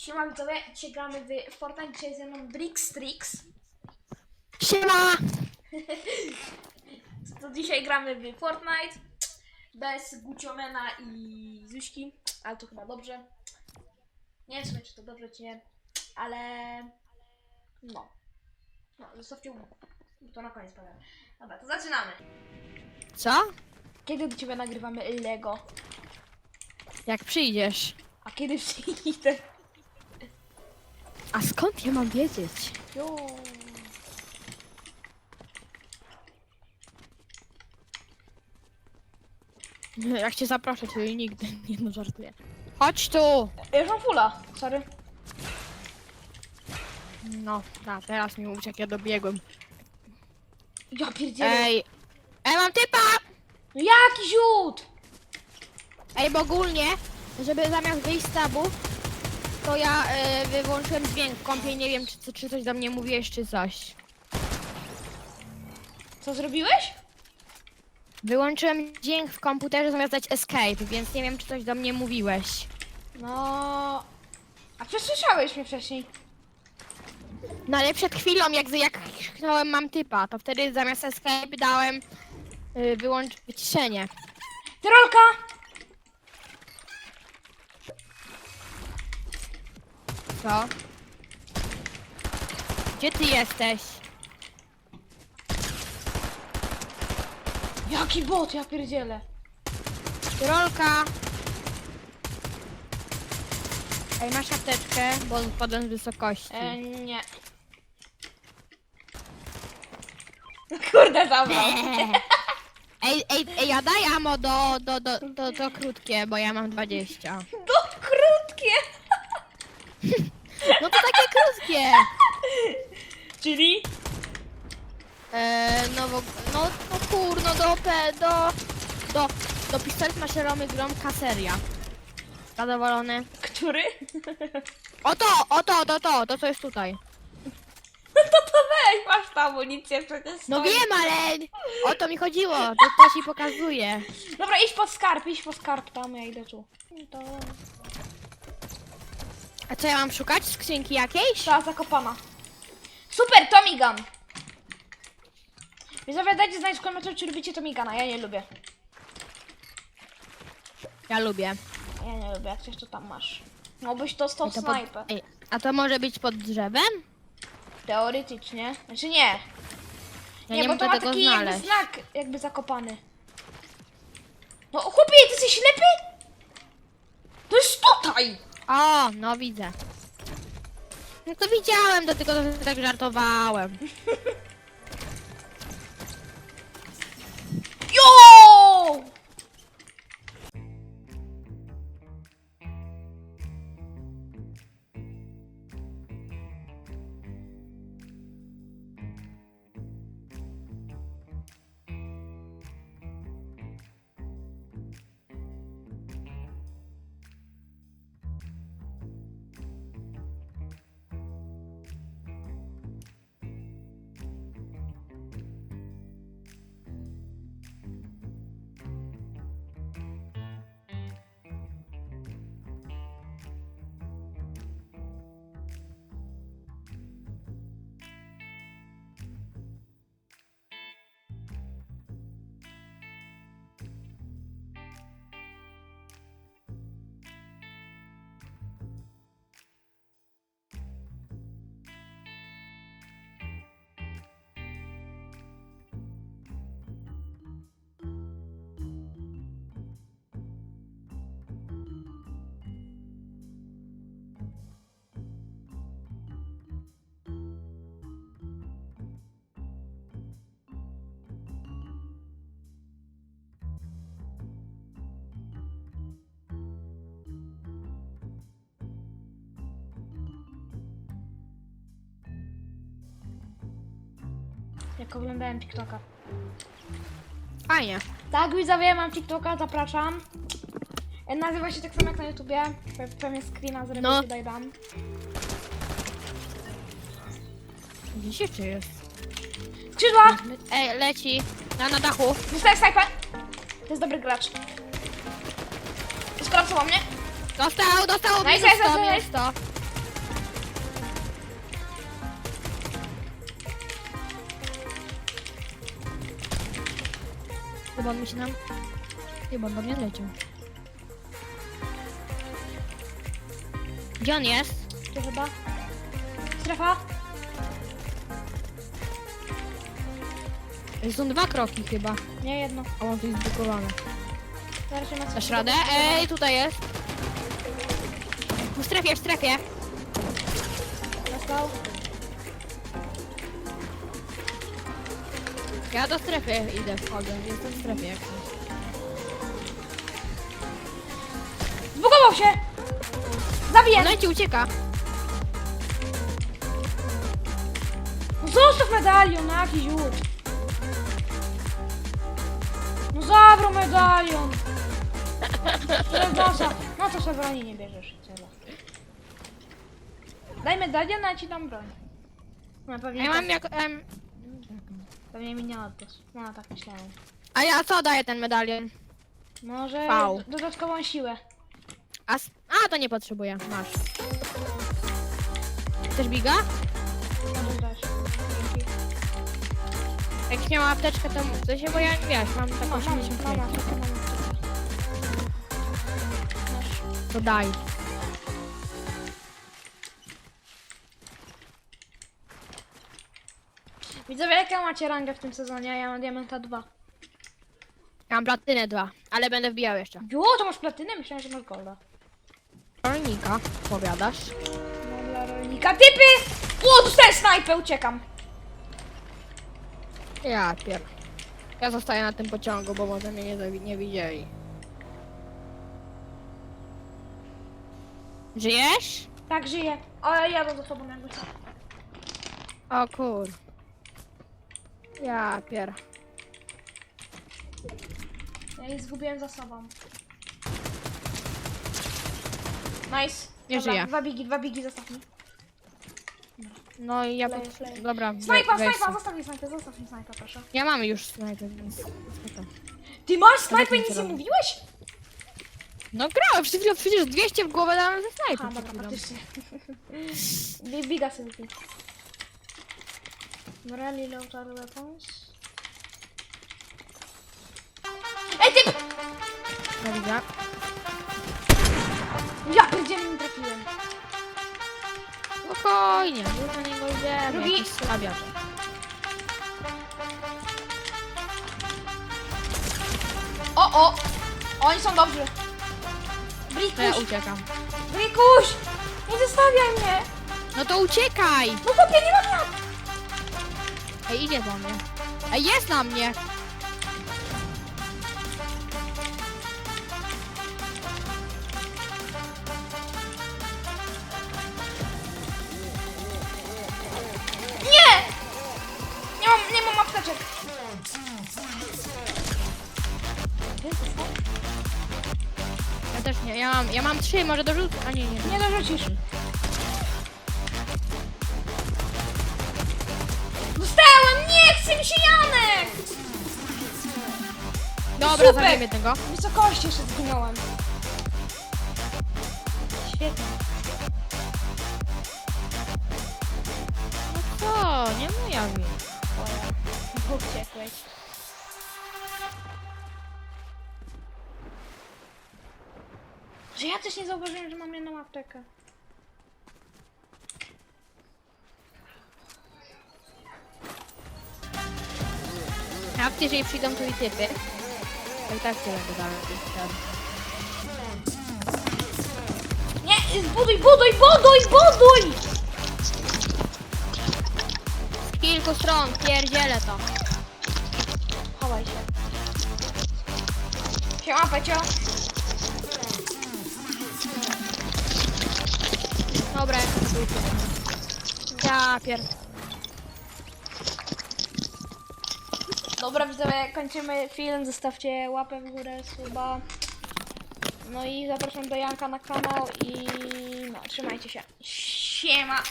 Siema widzowie, dzisiaj gramy w Fortnite, dzisiaj ze mną Brixtrix. Siema! To dzisiaj gramy w Fortnite, bez Guciomena i Zuśki, ale to chyba dobrze. Nie wiem czy to dobrze, czy nie, ale no. No, zostawcie to na koniec powiem. Dobra, to zaczynamy. Co? Kiedy do Ciebie nagrywamy Lego? Jak przyjdziesz? A kiedy przyjdę? A skąd ja mam wiedzieć? Jo. Jak cię zaproszę, czyli nigdy. Nie no, żartuję. Chodź tu! Ja już mam fulla, sorry. No, da, teraz mi mówisz jak ja dobiegłem. Ja pierdzielę. Ej! Ej, mam typa! No jaki ziód! Ej, bo ogólnie, żeby zamiast wyjść z tabu, to ja e, wyłączyłem dźwięk w kąpie, nie wiem czy, czy coś do mnie mówiłeś, czy coś. Co zrobiłeś? Wyłączyłem dźwięk w komputerze zamiast dać escape, więc nie wiem czy coś do mnie mówiłeś. No... A przesłyszałeś mnie wcześniej. No ale przed chwilą, jak, jak krzyknąłem mam typa, to wtedy zamiast escape dałem y, wyłącz wyciszenie. Tyrolka! Co? Gdzie ty jesteś? Jaki bot, ja pierdzielę. Rolka! Ej, masz apteczkę, bo spadłem z wysokości. E, nie. Kurde, zabrał. Ej, ej, ej, ja daj amo do, do, do, do, do krótkie, bo ja mam 20. To krótkie. No to takie krótkie! Czyli? E, no, no, no kur, no do, do, do, do pistolet maszerowy grom kaseria. Zadowolony? Który? O to, o to, to, co jest tutaj. No to to weź, masz tam amunicję przecież No stoi. wiem, ale o to mi chodziło, to, to ci pokazuje. Dobra, idź pod skarb, idź pod skarb tam, ja idę tu. To... A co ja mam szukać? Skrzynki jakiejś? Trzeba zakopana. Super, Tommy Gun. Widzowie, dajcie znać w komentarzu, czy lubicie Tommy Guna. Ja nie lubię. Ja lubię. Ja nie lubię, jak coś to tam masz. No byś dostał to snajpę. Ej, a to może być pod drzewem? Teoretycznie. Znaczy nie. Ja nie, bo mogę to ma tego taki jakby znak, jakby zakopany. No chłopie, ty jesteś ślepy? To jest tutaj! O, no widzę. No to widziałem, do tego tak żartowałem. Jak oglądałem TikToka. Fajnie. Tak, widzowie, mam TikToka, zapraszam. E, Nazywa się tak samo jak na YouTubie. Pe- Pewnie screena zrobię, No. tutaj dam. Gdzie czy jest? Skrzydła! Ej, leci. Na, na dachu. Dostałem snajpę! To jest dobry gracz. Skolapsował mnie. Dostał, dostał. Nice, minus nice, 100, nice, minus 100. On mi się nam... Chyba on do mnie leciał. Gdzie on jest? Tu chyba. Strefa? Są dwa kroki chyba. Nie, jedno. A on tu jest zblokowane. Zaraz się ma Dasz radę? Ej, tutaj jest. W strefie, w strefie. Dostał. Ja do strefy idę, wchodzę. Jestem w strefie jak coś. Zbugował się! Zabiję! No i ci ucieka. No zostaw medalion, no jakiś łód. No zabrał medalion. No to sobie broni nie bierzesz. Cela. Daj medalion, a ja ci dam broń. No pewnie, ja tak, mam jako... Em, pewnie mi nie oddać. No tak myślałem. a ja co daję ten medalion? Może Fał. dodatkową siłę. A, s- a to nie potrzebuję. Masz. Chcesz biga? Może dać. Dzięki. Jak miała apteczkę, to w sensie, bo ja wiesz, mam taką Masz, masz, 85. masz, masz, masz, masz. To daj. Widzowie, jaką macie rangę w tym sezonie? Ja mam diamenta 2. Ja mam platynę dwa, ale będę wbijał jeszcze. Jo, to masz platynę? Myślałem, że masz golda. Rolnika, powiadasz? No dla rolnika. Typy! O, dostałem snajpę, uciekam. Ja pier... Ja zostaję na tym pociągu, bo może mnie nie, zawi- nie widzieli. Żyjesz? Tak, żyję. Ale jadę za tobą jakby co. O kur... Ja pier... Ja jej zgubiłem za sobą. Nice. Nie Dobra, żyję. Dwa bigi, dwa bigi zostaw mi. No i ja... Pot- flej. Dobra, we- Snajpa, weź snajpa, zostaw mi snajpę, zostaw mi snajpę, proszę. Ja mam już snajpę, więc... spoko. Ty masz snajpę i nic nie mówiłeś? No grałem, przed chwilą przecież 200 w głowę dałem ze snajpy. A, przed dobra, faktycznie. Bi- Biga sobie. Morally loader weapons. Ej! Ja widzę. Ja pierdzielę nie trafiłem. Spokojnie, już na niego idziemy. Drugi. Jakiś slabiarz. O, o! Oni są dobrzy. To ja Brikuś, uciekam. Brikuś! Nie zostawiaj mnie! No to uciekaj! No chłopie, nie mam jak! Ej, idzie do mnie. Ej, jest na mnie! Nie! Nie mam, nie mam apteczek. Ja też nie, ja mam, ja mam trzy, może dorzucę. A nie, nie. Nie dorzucisz. Mi się Janek! Dobra, Super. zabijmy tego. W wysokości jeszcze zginąłem. Świetnie. No co, nie moja wina. Uciekłeś. Że ja też nie zauważyłem, że mam jedną aptekę. A jeżeli przyjdą tu i typy, to i tak tyle ten. Nie, zbuduj, buduj, buduj, buduj! Z kilku stron, pierdzielę to. Chowaj się. Siema, Pecio. Dobra, ja to Dobra, widzowie, kończymy film. Zostawcie łapę w górę, suba. No i zapraszam do Janka na kanał i no, trzymajcie się. Siema!